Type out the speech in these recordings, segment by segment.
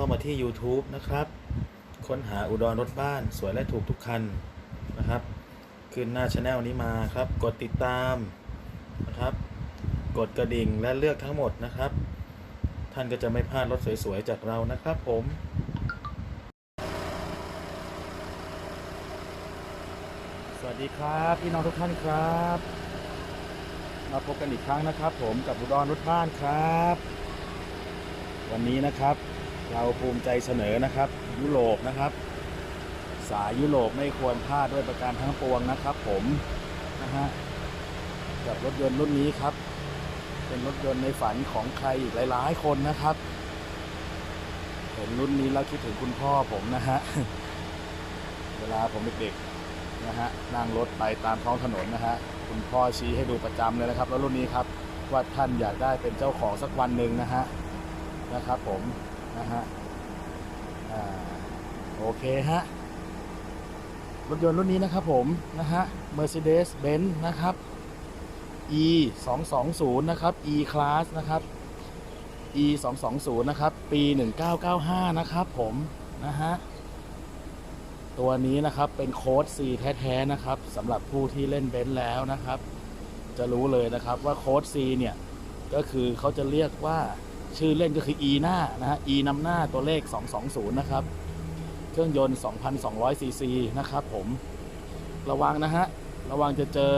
เข้ามาที่ YouTube นะครับ ค้นหาอุดรรถบ้านสวยและถูกทุกคันนะครับ ขึ้นหน้าช anel นี้มาครับ กดติดตามนะครับ กดกระดิ่งและเลือกทั้งหมดนะครับ ท่านก็จะไม่พลาดรถสวยๆ จากเรานะครับผมสวัสดีครับพี่น้องทุกท่านครับ มาพบกันอีกครั้งนะครับ ผมกับอุดรรถบ้านครับ วันนี้นะครับ เราภูมิใจเสนอนะครับ ยุโรปนะครับ สายยุโรปไม่ควรพลาดด้วยประการทั้งปวงนะครับ ผมนะฮะกับรถยนต์รุ่นนี้ครับ เป็นรถยนต์ในฝันของใครอีกหลายๆคนนะครับ เห็นรุ่นนี้แล้วคิดถึงคุณพ่อผมนะฮะเวลาผมเด็กๆนะฮะนั่งรถไปตามท้องถนนนะฮะคุณพ่อชี้ให้ดูประจำเลยนะครับ แล้วรุ่นนี้ครับว่าท่านอยากได้เป็นเจ้าของสักวันหนึ่งนะฮะนะครับ ผม นะฮะโอเคฮะ รถยนต์รุ่นนี้นะครับผมนะฮะ Mercedes-Benz นะครับ E 2 2 0นะครับ E Class นะครับ E 2 2 0นะครับ ปี 1995 นะครับผมนะฮะ ตัวนี้นะครับเป็นโค้ด C แท้ๆนะครับสำหรับผู้ที่เล่นเบนซ์แล้วนะครับ จะรู้เลยนะครับว่าโค้ด C เนี่ย ก็คือเขาจะเรียกว่า ชื่อเล่นก็คือ E หน้านะฮะ E นำหน้าตัวเลข 220 นะครับ เครื่องยนต์ 2,200 ซีซีนะครับผม ระวังนะฮะ ระวังจะเจอ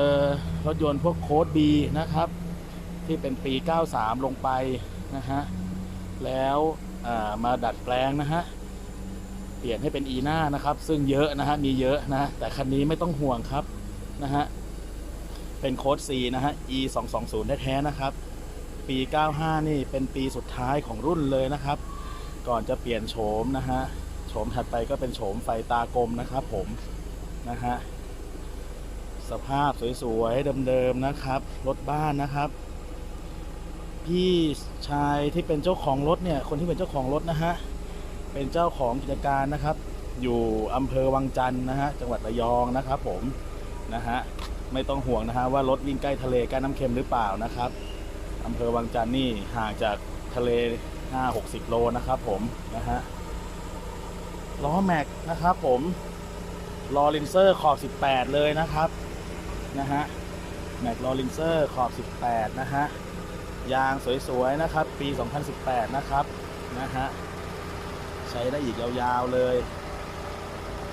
รถยนต์พวกโค้ด B นะครับ ที่เป็นปี 93 ลงไปนะฮะ แล้วมาดัดแปลงนะฮะ เปลี่ยนให้เป็น e หน้านะครับ ซึ่งเยอะนะฮะ มีเยอะนะ แต่คันนี้ไม่ต้องห่วงครับนะฮะ เป็นโค้ด C นะฮะ e 2 2 0แท้ๆนะครับ ปี 95 นี่เป็นปีสุดท้ายของรุ่นเลยนะครับ ก่อนจะเปลี่ยนโฉมนะฮะโฉมถัดไปก็เป็นโฉมไฟตากลมนะครับผมนะฮะสภาพสวยๆเดิมๆนะครับ รถบ้านนะครับ พี่ชายที่เป็นเจ้าของรถเนี่ยคนที่เป็นเจ้าของรถนะฮะเป็นเจ้าของกิจการนะครับ อยู่อำเภอวังจันทร์นะฮะจังหวัดระยองนะครับ ผมนะฮะไม่ต้องห่วงนะฮะว่ารถวิ่งใกล้ทะเลใกล้น้ำเค็มหรือเปล่านะครับ อำเภอวังจันทร์นี่ห่างจากทะเล 5-60 โลนะครับผมนะฮะล้อแม็กนะครับผมลอรินเซอร์ขอบ 18 เลยนะครับนะฮะแม็กลอรินเซอร์ขอบ 18 นะฮะยางสวยๆนะครับ ปี 2018 นะครับนะฮะใช้ได้อีกยาวๆเลย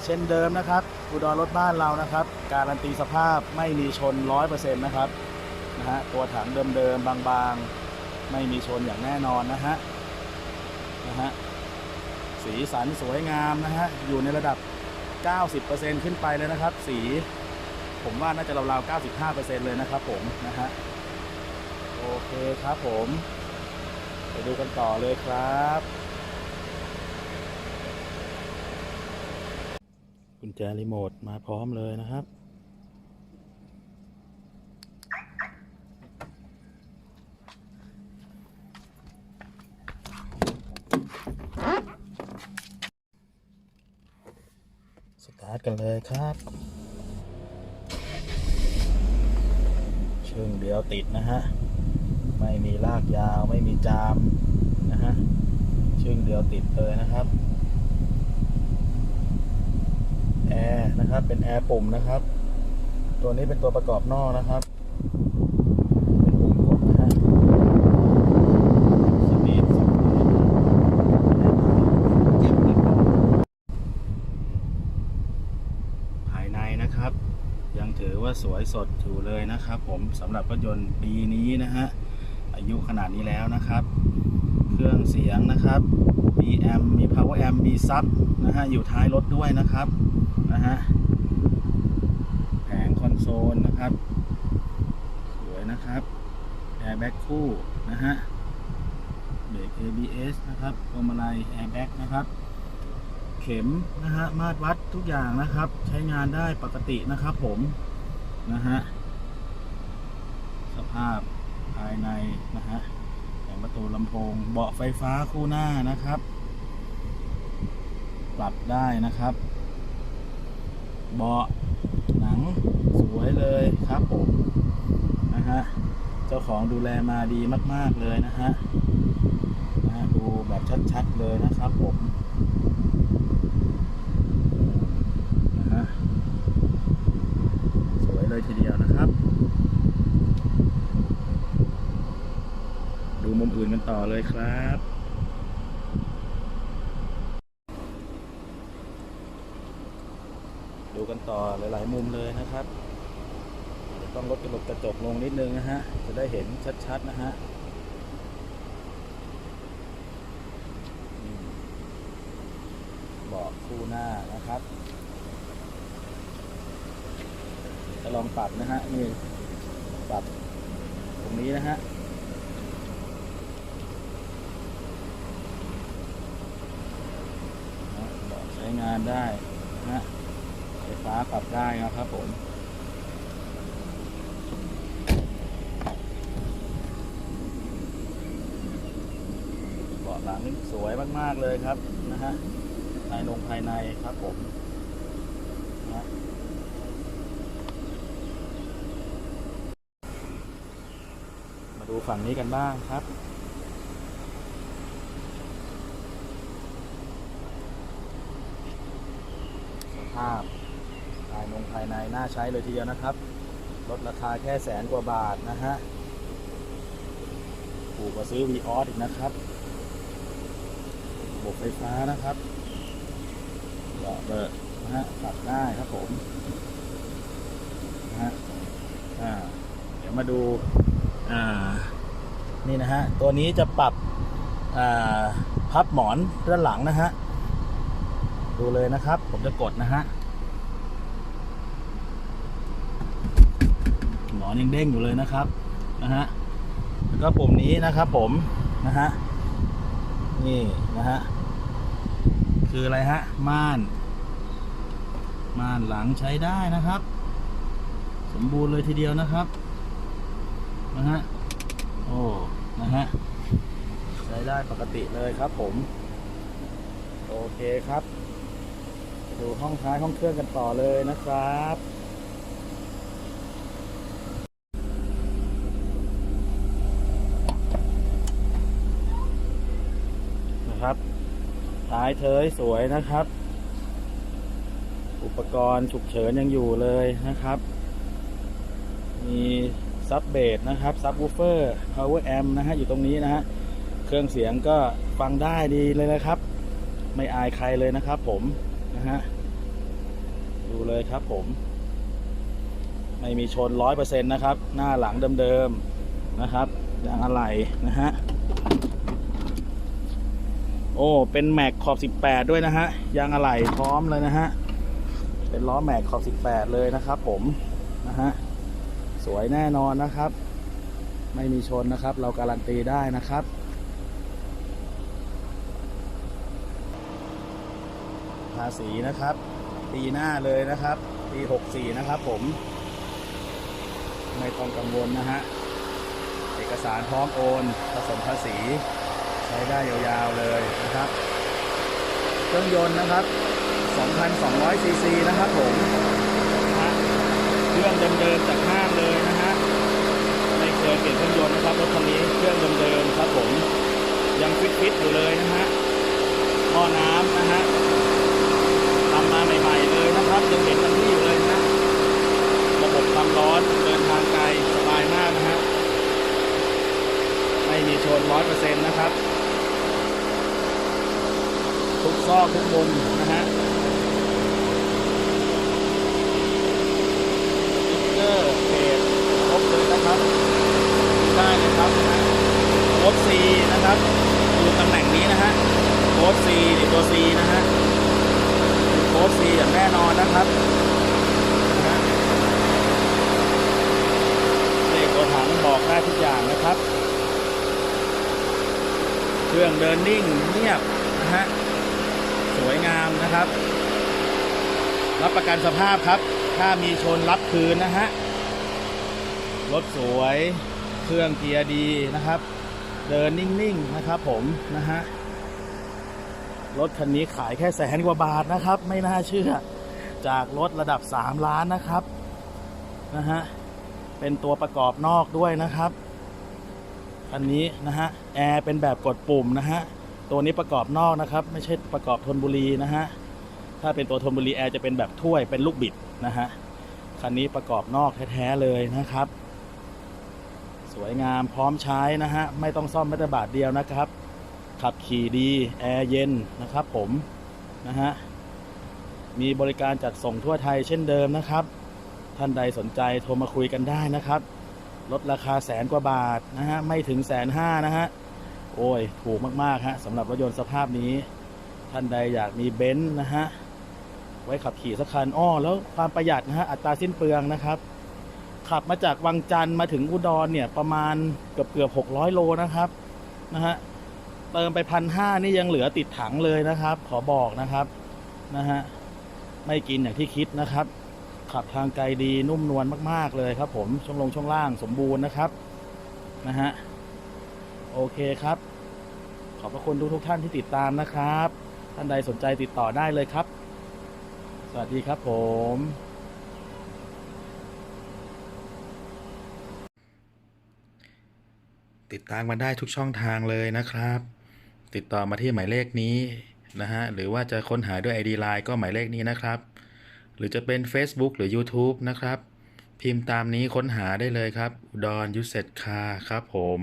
เช่นเดิมนะครับอุดรรถบ้านเรานะครับ การันตีสภาพไม่มีชน 100%นะครับ นะฮะตัวถังเดิมๆบางๆ ไม่มีชนอย่างแน่นอนนะฮะนะฮะสีสันสวยงามนะฮะอยู่ในระดับ 90%ขึ้นไปเลยนะครับ สีผมว่าน่าจะราวๆ95%เลยนะครับผมนะฮะโอเคครับผมไปดูกันต่อเลยครับ กุญแจรีโมทมาพร้อมเลยนะครับาร์ทกันเลยครับชึ่งเดียวติดนะฮะ ไม่มีลากยาวไม่มีจามนะฮะชึ่งเดียวติดเลยนะครับแอร์นะครับเป็นแอร์ปุ่มนะครับ ตัวนี้เป็นตัวประกอบนอกนะครับ เป็นปุ่มกดนะฮะสปีดสองภายในนะครับ ยังถือว่า สดอยู่เลยนะครับผมสำหรับรถยนต์ปีนี้นะฮะอายุขนาดนี้แล้วนะครับ เครื่องเสียงนะครับมีแอมมี power amp มีซับนะฮะอยู่ท้ายรถด้วยนะครับนะฮะแผงคอนโซลนะครับสวยนะครับแอร์แบ็กคู่นะฮะเบรก ABS นะครับพวงมาลัยแอร์แบ็กนะครับเข็มนะฮะมาตรวัดทุกอย่างนะครับ ใช้งานได้ปกตินะครับผม นะฮะ สภาพภายในนะฮะแผงประตูลำโพง เบาะไฟฟ้าคู่หน้านะครับ ปรับได้นะครับ เบาะหนังสวยเลยครับผมนะฮะ เจ้าของดูแลมาดีมาก ๆ เลยนะฮะนะฮะดูดูแบบชัด ๆ เลยนะครับผมนะฮะสวยเลยทีเดียวนะครับ ดูมุมอื่นกันต่อ เลยครับ ดูกันต่อหลาย ๆ มุมเลยนะครับ ต้องลดกระจกกระจกลงนิดนึงนะฮะ จะได้เห็นชัด ๆ นะฮะเบาะคู่หน้านะครับจะลองปรับนะฮะนี่ปรับตรงนี้นะฮะเบาะใช้ งานได้นะไฟฟ้าปรับได้นะครับผมเบาะหลังสวยมาก ๆ เลยครับนะฮะภายนงภายในครับผมนะมาดูฝั่งนี้กันบ้างครับ สภาพภายนงภายในน่าใช้เลยทีเดียวนะครับ ลดราคาแค่แสนกว่าบาทนะฮะถูกกว่าซื้อ v ีออสอีกนะครับระบบไฟฟ้านะครับเบาะเบอร์นะฮะปรับได้ครับผมนะฮะอ่าเดี๋ยวมาดูอ่านี่นะฮะตัวนี้จะปรับอ่าพับหมอนด้านหลังนะฮะ ดูเลยนะครับ ผมจะกดนะฮะหมอนยังเด้งอยู่เลยนะครับนะฮะแล้วก็ปุ่มนี้นะครับ ผมนะฮะนี่นะฮะคืออะไรฮะม่านม่านหลังใช้ได้นะครับ สมบูรณ์เลยทีเดียวนะครับนะฮะโอ้นะฮะใช้ได้ปกติเลยครับผม โอเคครับ ดูห้องท้ายห้องเครื่องกันต่อเลยนะครับนะครับท้ายเทยสวยนะครับ อุปกรณ์ฉุกเฉินยังอยู่เลยนะครับ มีซับเบสนะครับซับวูเฟอร์ power amp นะฮะอยู่ตรงนี้นะฮะเครื่องเสียงก็ฟังได้ดีเลยนะครับ ไม่อายใครเลยนะครับผม นะฮะ ดูเลยครับผม ไม่มีชนร้อยเปอร์เซ็นต์นะครับ หน้าหลังเดิมๆนะครับยางอะไหล่นะฮะ โอ้ เป็นแม็กขอบ 18 ด้วยนะฮะ ยางอะไหล่พร้อมเลยนะฮะ เป็นล้อแม็กขอบ 18 เลยนะครับผมนะฮะ สวยแน่นอนนะครับ ไม่มีชนนะครับ เราการันตีได้นะครับาษีนะครับ ปีหน้าเลยนะครับ ปี64นะครับผม ไม่ต้องกังวลนะฮะ เอกสารพร้อมโอน ผสมภาษี ใช้ได้ยาวๆเลยนะครับ เครื่องยนต์นะครับ 2,200 ซีซีนะครับผมนะฮะเครื่องเดิมๆจากห้างเลยนะฮะ ไม่เคยเปลี่ยนเครื่องยนต์นะครับรถคันนี้เครื่องเดิมๆครับผม ยังฟิตๆอยู่เลยนะฮะท่อน้ำนะฮะทำมาใหม่ๆเลย นะครับยังเห็นกันที่อยู่เลยนะระบบความร้อนเดินทางไกลสบายมากนะฮะไม่มีชนร้อยเปอร์เซ็นต์นะครับ ทุกซอกทุกมุมนะฮะสติ๊กเกอร์เพจครบเลยนะครับได้เลยครับนะฮะโค้ดซีนะครับดูตำแหน่งนี้นะฮะโค้ดซีนี่ตัวซีนะฮะ โค้ดซีอย่างแน่นอนนะครับเลขตัวถังบอกได้ทุกอย่างนะครับ เครื่องเดินนิ่งเงียบนะฮะ สวยงามนะครับ รับประกันสภาพครับ ถ้ามีชนรับคืนนะฮะ รถสวย เครื่องเกียร์ดีนะครับ เดินนิ่งๆนะครับผมนะฮะ รถคันนี้ขายแค่แสนกว่าบาทนะครับ ไม่น่าเชื่อ จากรถระดับ 3 ล้านนะครับนะฮะเป็นตัวประกอบนอกด้วยนะครับคันนี้นะฮะแอร์เป็นแบบกดปุ่มนะฮะตัวนี้ประกอบนอกนะครับ ไม่ใช่ประกอบธนบุรีนะฮะถ้าเป็นตัวธนบุรีแอร์จะเป็นแบบถ้วยเป็นลูกบิดนะฮะคันนี้ประกอบนอกแท้ๆเลยนะครับ สวยงามพร้อมใช้นะฮะไม่ต้องซ่อมแม้แต่บาทเดียวนะครับ ขับขี่ดี แอร์เย็นนะครับผมนะฮะมีบริการจัดส่งทั่วไทยเช่นเดิมนะครับ ท่านใดสนใจโทรมาคุยกันได้นะครับ ลดราคาแสนกว่าบาทนะฮะไม่ถึงแสนห้านะฮะโอ้ยถูกมากๆฮะสำหรับรถยนต์สภาพนี้ ท่านใดอยากมีเบนซ์นะฮะไว้ขับขี่สักคันอ้อแล้วความประหยัดนะฮะอัตราสิ้นเปลืองนะครับ ขับมาจากวังจันทร์มาถึงอุดรเนี่ยประมาณเกือบเกือบหกร้อยโลนะครับนะฮะ เติมไปพันห้านี่ยังเหลือติดถังเลยนะครับ ขอบอกนะครับนะฮะไม่กินอย่างที่คิดนะครับ ขับทางไกลดีนุ่มนวลมาก ๆ เลยครับ ผมช่วงลงช่วงล่างสมบูรณ์นะครับนะฮะโอเคครับ ขอบพระคุณทุกทุกท่านที่ติดตามนะครับ ท่านใดสนใจติดต่อได้เลยครับ สวัสดีครับผมติดตามมาได้ทุกช่องทางเลยนะครับ ติดต่อมาที่หมายเลขนี้นะฮะหรือว่าจะค้นหาด้วย ID Line ก็หมายเลขนี้นะครับ หรือจะเป็น Facebook หรือ YouTube นะครับ พิมพ์ตามนี้ค้นหาได้เลยครับอุดรยุเซตคาครับผม